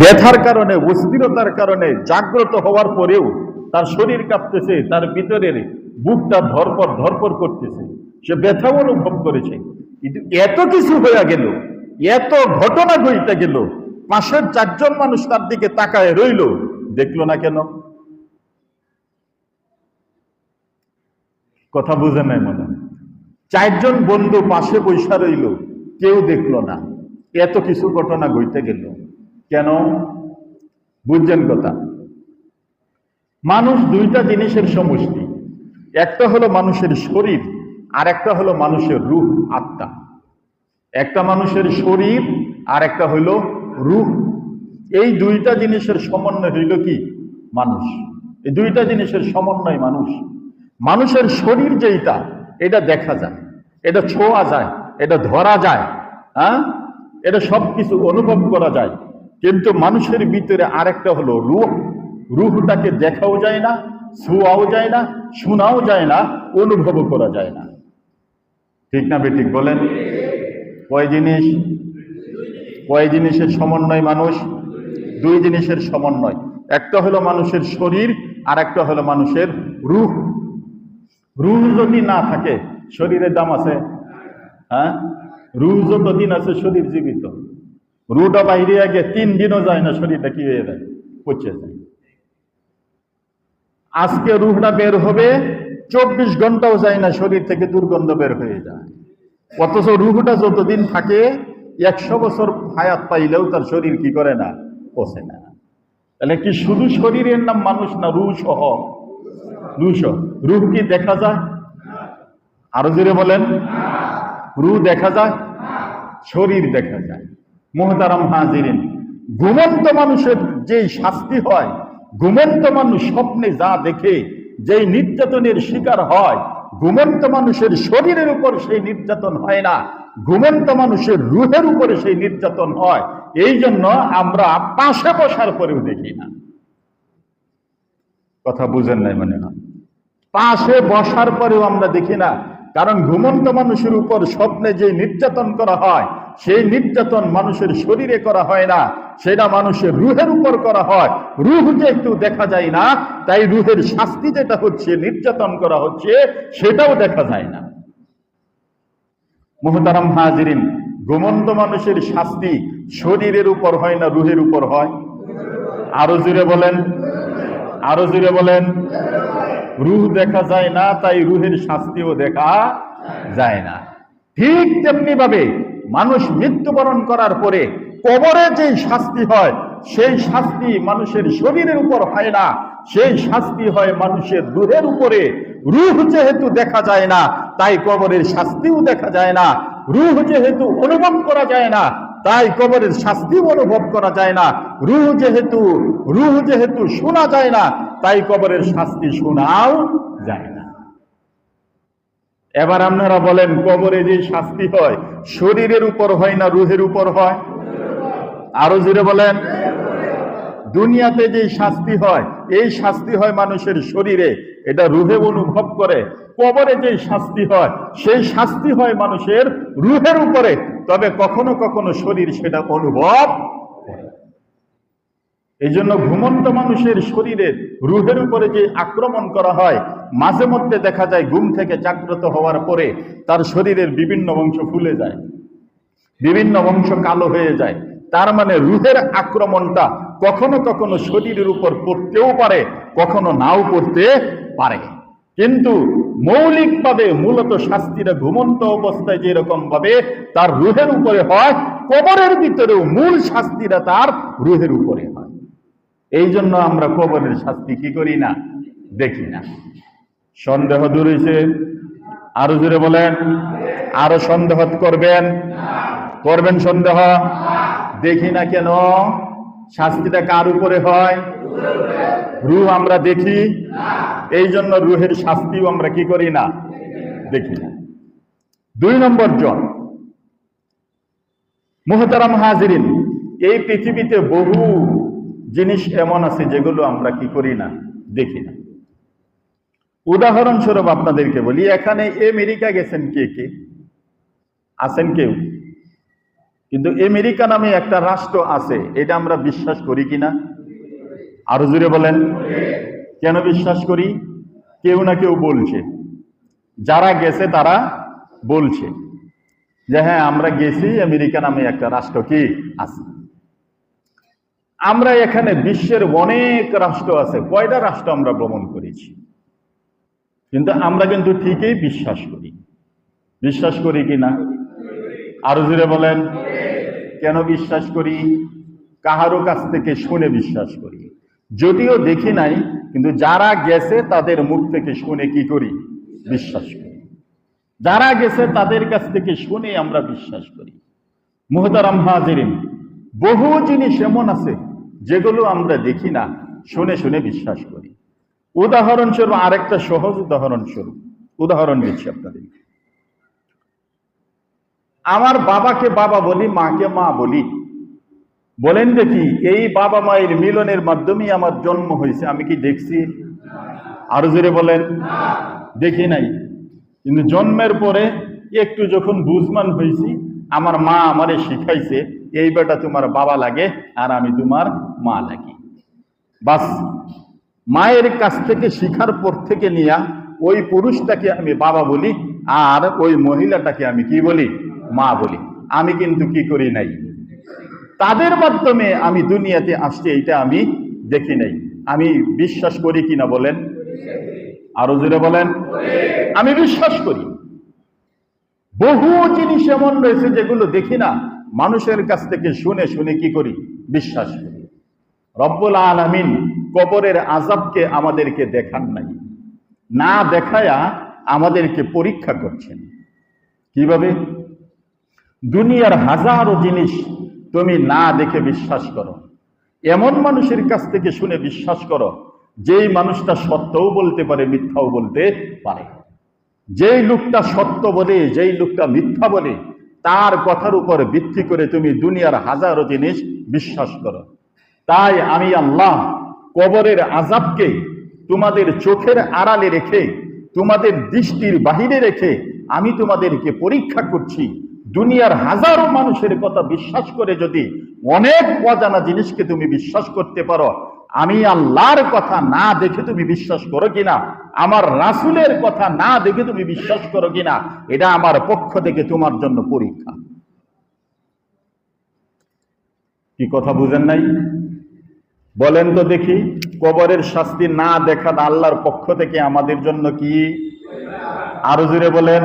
ব্যথার কারণে, অস্থিরতার কারণে জাগ্রত হওয়ার পরেও তার শরীর কাঁপতেছে, তার ভিতরের বুকটা ধরপর ধরপর করতেছে। সে ব্যথাও অনুভব করেছে। কিন্তু এত কিছু হয়ে গেল, এত ঘটনা ঘটতে গেল, পাশের চারজন মানুষ তার দিকে তাকায় রইল, দেখল না কেন? কথা বুঝে নাই মনে চারজন বন্ধু পাশে বৈশা রইল, কেউ দেখল না। এত কিছু ঘটনা ঘটতে গেল। কেন? বুঝছেন কথা? মানুষ দুইটা জিনিসের সমষ্টি। একটা হলো মানুষের শরীর, আর একটা হলো মানুষের রূহ, আত্মা। একটা মানুষের শরীর, আর একটা হইল রূহ। এই দুইটা জিনিসের সমন্বয় হইল কি? মানুষ। এই দুইটা জিনিসের সমন্বয় মানুষ। মানুষের শরীর যেইটা, এটা দেখা যায়। এটা ছোঁয়া যায়, এটা ধরা যায় হ্যাঁ? এটা সব কিছু অনুভব করা যায়। কিন্তু মানুষের ভিতরে আরেকটা হলো রূহ। রূহটাকে দেখাও যায় না ছোঁয়াও যায় না, শোনাও যায় না, অনুভবও করা যায় না। ঠিক না বেঠিক বলেন? কয় জিনিস? কয় জিনিসের সমন্বয় মানুষ? দুই জিনিসের সমন্বয়। একটা হলো মানুষের শরীর আর একটা হলো মানুষের রূহ। রুহ যদি না থাকে, শরীরের দাম আছে? হ্যাঁ? রুহ যতদিন আছে, শরীর জীবিত। রুটা বাইরে আগে তিন দিনও যায় না শরীরটা কি হয়ে যায়? পচে যায়। আজকে রুহটা বের হবে, চব্বিশ ঘন্টাও যায় না, শরীর থেকে দুর্গন্ধ বের হয়ে যায়। অথচ রুহটা যতদিন থাকে, একশো বছর হায়াত পাইলেও তার শরীর কি করে না? পচে না। তাহলে কি শুধু শরীরের নাম মানুষ না রু সহ? সহ। রুহ কি দেখা যায়? আরও জোরে বলেন। রুহ দেখা যায়? শরীর দেখা যায়। মোহতারাম হাজিরিন। ঘুমন্ত মানুষের যেই শাস্তি হয়, ঘুমন্ত মানুষ স্বপ্নে যা দেখে, যেই নির্যাতনের শিকার হয়, ঘুমন্ত মানুষের শরীরের উপর সেই নির্যাতন হয় না, ঘুমন্ত মানুষের রুহের উপরে সেই নির্যাতন হয়, এই জন্য আমরা পাশে বসার পরেও দেখি না। কথা বুঝেন নাই মানে না। পাশে বসার পরেও আমরা দেখি না, কারণ ঘুমন্ত মানুষের উপর স্বপ্নে যে নির্যাতন করা হয় সেই নির্যাতন মানুষের শরীরে করা হয় না, সেটা মানুষের রুহের উপর করা হয়। রুহ যেহেতু দেখা যায় না, তাই রুহের শাস্তি যেটা হচ্ছে, নির্যাতন করা হচ্ছে, সেটাও দেখা যায় না। মোহতারাম হাজিরিন, ঘুমন্ত মানুষের শাস্তি শরীরের উপর হয় না, রুহের উপর হয়? আরও জুড়ে বলেন, আরও জুড়ে বলেন। রুহ দেখা যায় না, তাই রুহের শাস্তিও দেখা যায় না। ঠিক তেমনি ভাবে মানুষ মৃত্যুবরণ করার পরে কবরে যে শাস্তি হয়, সেই শাস্তি মানুষের শরীরের উপর হয় না। সেই শাস্তি হয় মানুষের রুহের উপরে। রুহ যেহেতু দেখা যায় না, তাই কবরের শাস্তিও দেখা যায় না। রুহ যেহেতু অনুভব করা যায় না, তাই কবরের শাস্তিও অনুভব করা যায় না। রুহ যেহেতু রুহ যেহেতু শোনা যায় না, তাই কবরের শাস্তি শোনাও যায় না। এবার আপনারা বলেন, কবরে যে শাস্তি হয়, শরীরের উপর হয় না রুহের উপর হয়? আরও জুড়ে বলেন। দুনিয়াতে যে শাস্তি হয়, এই শাস্তি হয় মানুষের শরীরে। এটা রুহে অনুভব করে। কবরে যে শাস্তি হয়, সেই শাস্তি হয় মানুষের রুহের উপরে। তবে কখনো কখনো শরীর সেটা অনুভব। এই জন্য ঘুমন্ত মানুষের শরীরের রুহের উপরে যে আক্রমণ করা হয়, মাঝে মধ্যে দেখা যায় ঘুম থেকে জাগ্রত হওয়ার পরে তার শরীরের বিভিন্ন অংশ ফুলে যায়, বিভিন্ন অংশ কালো হয়ে যায়। তার মানে রুহের আক্রমণটা কখনো কখনো শরীরের উপর পড়তেও পারে, কখনো নাও পড়তে পারে। কিন্তু মৌলিকভাবে মূলত শাস্তিটা ঘুমন্ত অবস্থায় যেরকম ভাবে তার রুহের উপরে হয়, কবরের ভিতরেও মূল শাস্তিটা তার রুহের উপরে হয়। এই জন্য আমরা কবরের শাস্তি কি করি না? দেখি না। সন্দেহ দূর হয়েছে আরও জোরে বলেন, আরও সন্দেহ করবেন? করবেন সন্দেহ? দেখি না কেন? শাস্তিটা কার উপরে হয়? রুহ আমরা দেখি। এই জন্য রুহের শাস্তিও আমরা কি করি না? দেখি না। দুই নম্বর জন। মোহতারাম হাজিরিন, এই পৃথিবীতে বহু জিনিস এমন আছে যেগুলো আমরা কি করি না, দেখি না। উদাহরণস্বরূপ আপনাদেরকে বলি, এখানে আমেরিকা গেছেন কে কে? আছেন কেউ? কিন্তু আমেরিকা নামে একটা রাষ্ট্র আছে, এটা আমরা বিশ্বাস করি কিনা আরও জুড়ে বলেন। কেন বিশ্বাস করি? কেউ না কেউ বলছে। যারা গেছে তারা বলছে যে হ্যাঁ আমরা গেছি, আমেরিকা নামে একটা রাষ্ট্র কি আছে? আমরা এখানে বিশ্বের অনেক রাষ্ট্র আছে। কয়টা রাষ্ট্র আমরা ভ্রমণ করেছি? কিন্তু আমরা কিন্তু ঠিকই বিশ্বাস করি। বিশ্বাস করি কি না? আরও জুড়ে বলেন। কেন বিশ্বাস করি? কাহারও কাছ থেকে শুনে বিশ্বাস করি। যদিও দেখি নাই, কিন্তু যারা গেছে তাদের মুখ থেকে শুনে কি করি? বিশ্বাস করি। যারা গেছে তাদের কাছ থেকে শুনে আমরা বিশ্বাস করি। মুহতারাম হাজিরিন, বহু জিনিস এমন আছে যেগুলো আমরা দেখি না, শুনে শুনে বিশ্বাস করি। উদাহরণস্বরূপ আরেকটা সহজ উদাহরণস্বরূপ, উদাহরণ দিচ্ছি আপনাদের আমার বাবাকে বাবা বলি, মাকে মা বলি, বলেন দেখি, এই বাবা মায়ের মিলনের মাধ্যমেই আমার জন্ম হয়েছে, আমি কি দেখছি? আরও জোরে বলেন। দেখি নাই। কিন্তু জন্মের পরে একটু যখন বুঝমান হয়েছি, আমার মা আমারে শিখাইছে এই বেটা তোমার বাবা লাগে আর আমি তোমার মা লাগি। বাস, মায়ের কাছ থেকে শিখার পর থেকে নিয়া ওই পুরুষটাকে আমি বাবা বলি আর ওই মহিলাটাকে আমি কি বলি? মা বলি। আমি কিন্তু কি করি নাই। তাদের মাধ্যমে আমি দুনিয়াতে আসছি এইটা আমি দেখি নাই। আমি বিশ্বাস করি কিনা বলেন? আরও জোরে বলেন। আমি বিশ্বাস করি। বহু জিনিস এমন রয়েছে যেগুলো দেখি না। মানুষের কাছ থেকে শুনে শুনে কি করি? বিশ্বাস করি। রব্বুল আলামিন কবরের আজাবকে আমাদেরকে দেখান নাই। না দেখায়া আমাদেরকে পরীক্ষা করছেন। কীভাবে? দুনিয়ার হাজারো জিনিস তুমি না দেখে বিশ্বাস করো। এমন মানুষের কাছ থেকে শুনে বিশ্বাস করো, যেই মানুষটা সত্যও বলতে পারে, মিথ্যাও বলতে পারে। যেই লোকটা সত্য বলে, যেই লোকটা মিথ্যা বলে তার কথার উপর ভিত্তি করে তুমি দুনিয়ার হাজারো জিনিস বিশ্বাস করো। তাই আমি আল্লাহ কবরের আজাবকে তোমাদের চোখের আড়ালে রেখে, তোমাদের দৃষ্টির বাহিরে রেখে আমি তোমাদেরকে পরীক্ষা করছি, দুনিয়ার হাজারো মানুষের কথা বিশ্বাস করে যদি অনেক অজানা জিনিসকে তুমি বিশ্বাস করতে পারো আমি আল্লাহর কথা না দেখে তুমি বিশ্বাস করো কিনা? আমার রাসুলের কথা না দেখে তুমি বিশ্বাস করো কিনা? এটা আমার পক্ষ থেকে তোমার জন্য পরীক্ষা। কি কথা বুঝেন নাই? বলেন তো দেখি, কবরের শাস্তি না দেখা আল্লাহর পক্ষ থেকে আমাদের জন্য কি? আরও জুড়ে বলেন।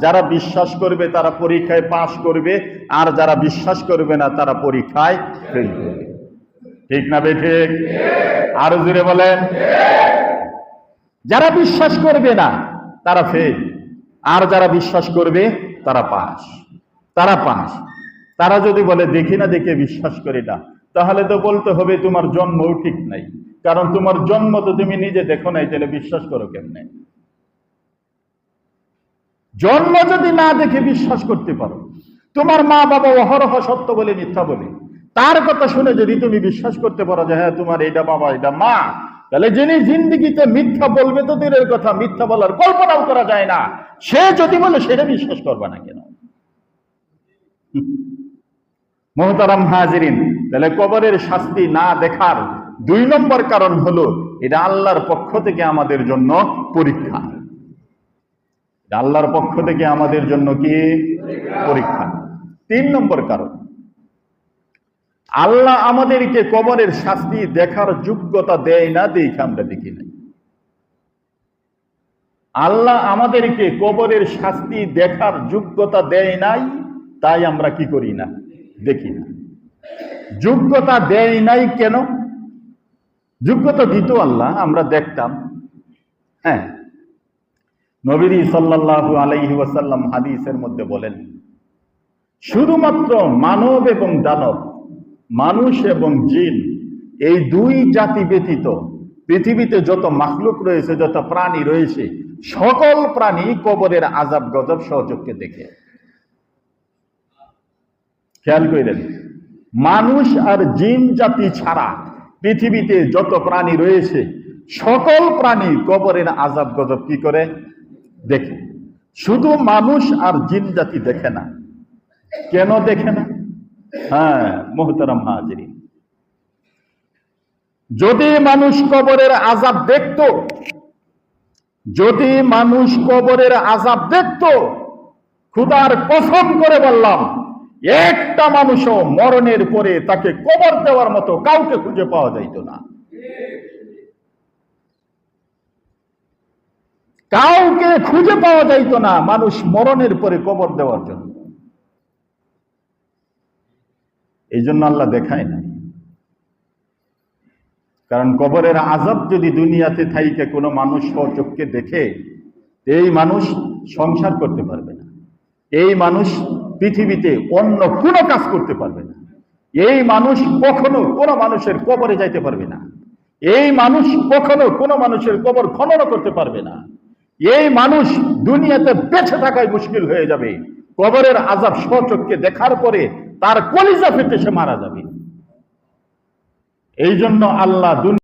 যারা বিশ্বাস করবে তারা পরীক্ষায় পাশ করবে, আর যারা বিশ্বাস করবে না তারা পরীক্ষায় ফেল করবে। ঠিক না ঠিক? আরও জুড়ে বলেন। যারা বিশ্বাস করবে না, তারা ফেল আর যারা বিশ্বাস করবে, তারা পাস। তারা পাস। তারা যদি বলে, দেখি না, দেখে বিশ্বাস করি না, তাহলে তো বলতে হবে, তোমার জন্মও ঠিক নাই। কারণ তোমার জন্ম তো তুমি নিজে দেখো নাই, তাহলে বিশ্বাস করো কেমনে? জন্ম যদি না দেখে, বিশ্বাস করতে পারো। তোমার মা বাবা অহরহ সত্য বলে, মিথ্যা বলে। তার কথা শুনে যদি তুমি বিশ্বাস করতে পারো যে হ্যাঁ তোমার এটা বাবা এটা মা, তাহলে যিনি জিন্দিগিতে মিথ্যা বলবে তো দূরের কথা, মিথ্যা বলার কল্পনাও করা যায় না। সে যদি বলে, সেটা বিশ্বাস করবে না কেন? মোহতারাম হাজিরিন, তাহলে কবরের শাস্তি না দেখার দুই নম্বর কারণ হলো, এটা আল্লাহর পক্ষ থেকে আমাদের জন্য পরীক্ষা। আল্লাহর পক্ষ থেকে আমাদের জন্য কি? পরীক্ষা। তিন নম্বর কারণ। আল্লাহ আমাদেরকে কবরের শাস্তি দেখার যোগ্যতা দেয় না, দেখে আমরা দেখি নাই। আল্লাহ আমাদেরকে কবরের শাস্তি দেখার যোগ্যতা দেয় নাই, তাই আমরা কি করি না? দেখি না। যোগ্যতা দেয় নাই কেন? যোগ্যতা দিত আল্লাহ, আমরা দেখতাম। হ্যাঁ। নবীর সাল্লাল্লাহু আলাইহি ওয়াসাল্লাম হাদিসের মধ্যে বলেন, শুধুমাত্র মানব এবং দানব মানুষ এবং জিন, এই দুই জাতি ব্যতীত পৃথিবীতে যত মাখলুক রয়েছে, যত প্রাণী রয়েছে, সকল প্রাণী কবরের আজাব গজব সহযোগকে দেখে। খেয়াল করেন মানুষ আর জিন জাতি ছাড়া পৃথিবীতে যত প্রাণী রয়েছে, সকল প্রাণী কবরের আজাব গজব কি করে? দেখে। শুধু মানুষ আর জিন জাতি দেখে না। কেন দেখে না? হ্যাঁ মোহতারাম হাজিরি যদি মানুষ কবরের আজাব দেখত, যদি মানুষ কবরের আজাব দেখত, খুদার কসম করে বললাম, একটা মানুষও মরণের পরে তাকে কবর দেওয়ার মতো কাউকে খুঁজে পাওয়া যাইত না। কাউকে খুঁজে পাওয়া যাইত না মানুষ মরণের পরে কবর দেওয়ার জন্য। এই জন্য আল্লাহ দেখায় না কারণ কবরের আজাব যদি দুনিয়াতে থাইকে কোনো মানুষ চোখকে দেখে এই মানুষ সংসার করতে পারবে না। এই মানুষ পৃথিবীতে অন্য কোনো কাজ করতে পারবে না। এই মানুষ কখনো কোনো মানুষের কবরে যাইতে পারবে না। এই মানুষ কখনো কোনো মানুষের কবর খনন করতে পারবে না। এই মানুষ দুনিয়াতে বেঁচে থাকায় মুশকিল হয়ে যাবে। কবরের আজাব স্বচক্ষে দেখার পরে তার কলিজা ফেটে সে মারা যাবে। এই জন্য আল্লাহ